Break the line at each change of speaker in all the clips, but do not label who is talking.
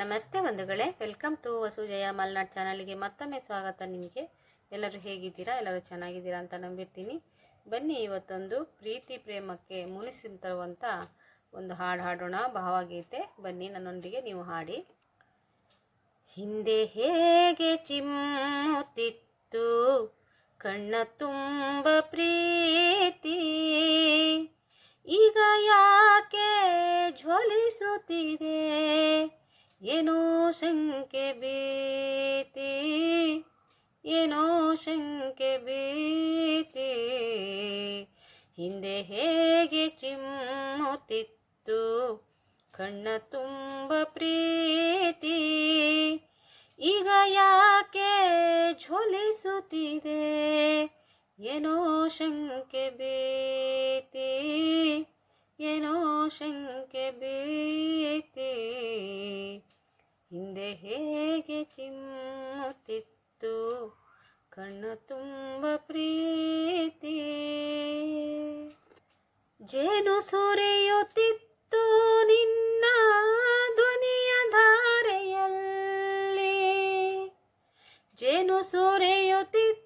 ನಮಸ್ತೆ ಬಂಧುಗಳೇ, welcome to ವಸುಜಯ Malnad ಚಾನಲ್ಗೆ ಮತ್ತೊಮ್ಮೆ ಸ್ವಾಗತ ನಿಮಗೆ. ಎಲ್ಲರೂ ಹೇಗಿದ್ದೀರಾ? ಎಲ್ಲರೂ ಚೆನ್ನಾಗಿದ್ದೀರಾ ಅಂತ ನಂಬಿರ್ತೀನಿ. ಬನ್ನಿ, ಇವತ್ತೊಂದು ಪ್ರೀತಿ ಪ್ರೇಮಕ್ಕೆ ಮುನಿಸಿ ತರುವಂಥ ಒಂದು ಹಾಡು ಹಾಡೋಣ. ಭಾವಗೀತೆ, ಬನ್ನಿ, ನನ್ನೊಂದಿಗೆ ನೀವು ಹಾಡಿ. ಹಿಂದೆ ಹೇಗೆ ಚಿಮ್ಮುತ್ತಿತ್ತು, ಕಣ್ಣ ತುಂಬ ಪ್ರೀತಿ, ಈಗ ಯಾಕೆ ಜ್ವಲಿಸುತ್ತಿದೆ? ಏನೋ ಶಂಕೆ ಬೀತಿ ಏನೋ ಶಂಕೆ ಬೀತಿ ಹಿಂದೆ ಹೇಗೆ ಚಿಮ್ಮುತ್ತಿತ್ತು, ಕಣ್ಣ ತುಂಬ ಪ್ರೀತಿ. ಈಗ ಯಾಕೆ ಝೋಲಿಸುತ್ತಿದೆ, ಏನೋ ಶಂಕೆ ಬೇತೆ ಏನೋ ಶಂಕೆ ಭೀತಿ. ಹಿಂದೆ ಹೇಗೆ ಚಿಮ್ಮುತ್ತಿತ್ತು ಕಣ್ಣ ತುಂಬ ಪ್ರೀತಿ. ಜೇನು ಸುರಿಯುತ್ತಿತ್ತು ನಿನ್ನ ಧ್ವನಿಯ ಧಾರೆಯಲ್ಲಿ. ಜೇನು ಸುರಿಯುತ್ತಿತ್ತು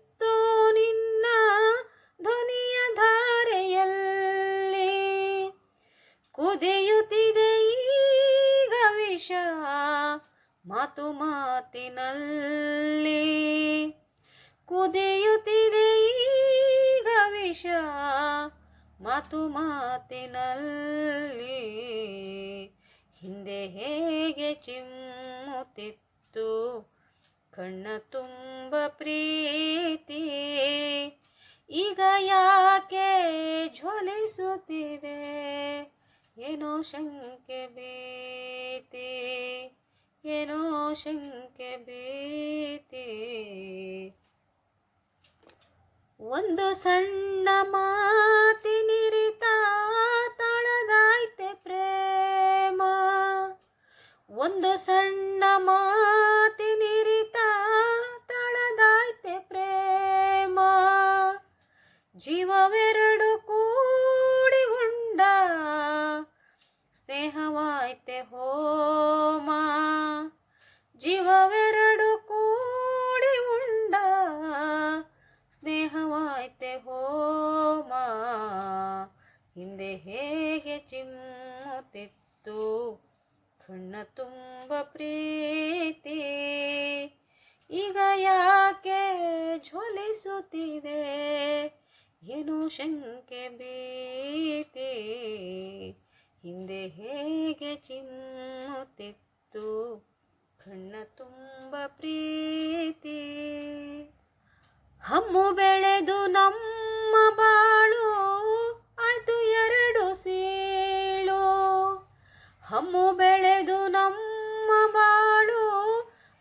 ಮಾತು ಮಾತಿನಲ್ಲಿ ಕುದಿಯುತ್ತಿದೆ ಈಗ ವಿಷ. ಮಾತು ಮಾತಿನಲ್ಲಿ ಹಿಂದೆ ಹೇಗೆ ಚಿಮ್ಮುತ್ತಿತ್ತು. ಕಣ್ಣ ತುಂಬ ಪ್ರೀತಿ. ಈಗ ಯಾಕೆ ಜ್ವಲಿಸುತ್ತಿದೆ? ಏನೋ ಶಂಕೆ ಭೀತಿ. ಏನೋ ಶಂಕೆ ಭೀತಿ. ಒಂದು ಸಣ್ಣ ಮಾತಿನಿರಿತ ಹಿಂದೆ ಹೇಗೆ ಚಿಮ್ಮುತ್ತಿತ್ತು. ಕಣ್ಣ ತುಂಬ ಪ್ರೀತಿ. ಈಗ ಯಾಕೆ ಝೋಲಿಸುತ್ತಿದೆ ಏನು ಶಂಕೆ ಭೀತಿ? ಹಿಂದೆ ಹೇಗೆ ಚಿಮ್ಮುತ್ತಿತ್ತು? ಕಣ್ಣ ತುಂಬ ಪ್ರೀತಿ. ಹಮ್ಮು ಬೆಳೆದು ಹಮ್ಮು ಬೆಳೆದು ನಮ್ಮ ಬಾಳು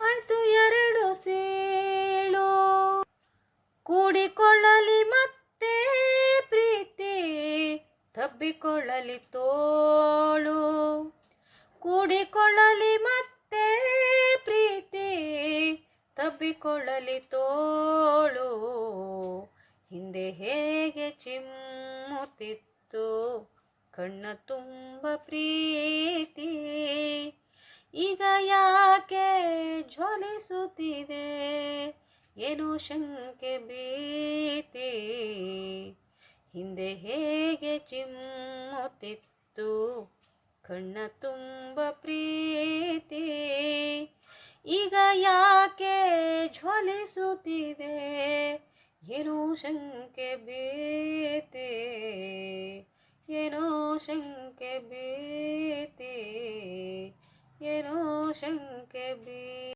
ಆಯ್ತು ಎರಡು ಸೇಳು. ಕೂಡಿಕೊಳ್ಳಲಿ ಮತ್ತೆ ಪ್ರೀತಿ, ತಬ್ಬಿಕೊಳ್ಳಲಿ ತೋಳು. ಕೂಡಿಕೊಳ್ಳಲಿ ಮತ್ತೆ ಪ್ರೀತಿ, ತಬ್ಬಿಕೊಳ್ಳಲಿ ತೋಳು. ಹಿಂದೆ ಹೇಗೆ ಚಿಮ್ಮುತ್ತಿತ್ತು ಕಣ್ಣ ತುಂಬ ಪ್ರೀತಿ. ಈಗ ಯಾಕೆ ಜ್ವಲಿಸುತ್ತಿದೆ? ಏನು ಶಂಕೆ ಭೀತಿ? ಹಿಂದೆ ಹೇಗೆ ಚಿಮ್ಮುತ್ತಿತ್ತು? ಕಣ್ಣ ತುಂಬ ಪ್ರೀತಿ. ಈಗ ಯಾಕೆ ಜ್ವಲಿಸುತ್ತಿದೆ? ಏನು ಶಂಕೆ ಭೀತಿ?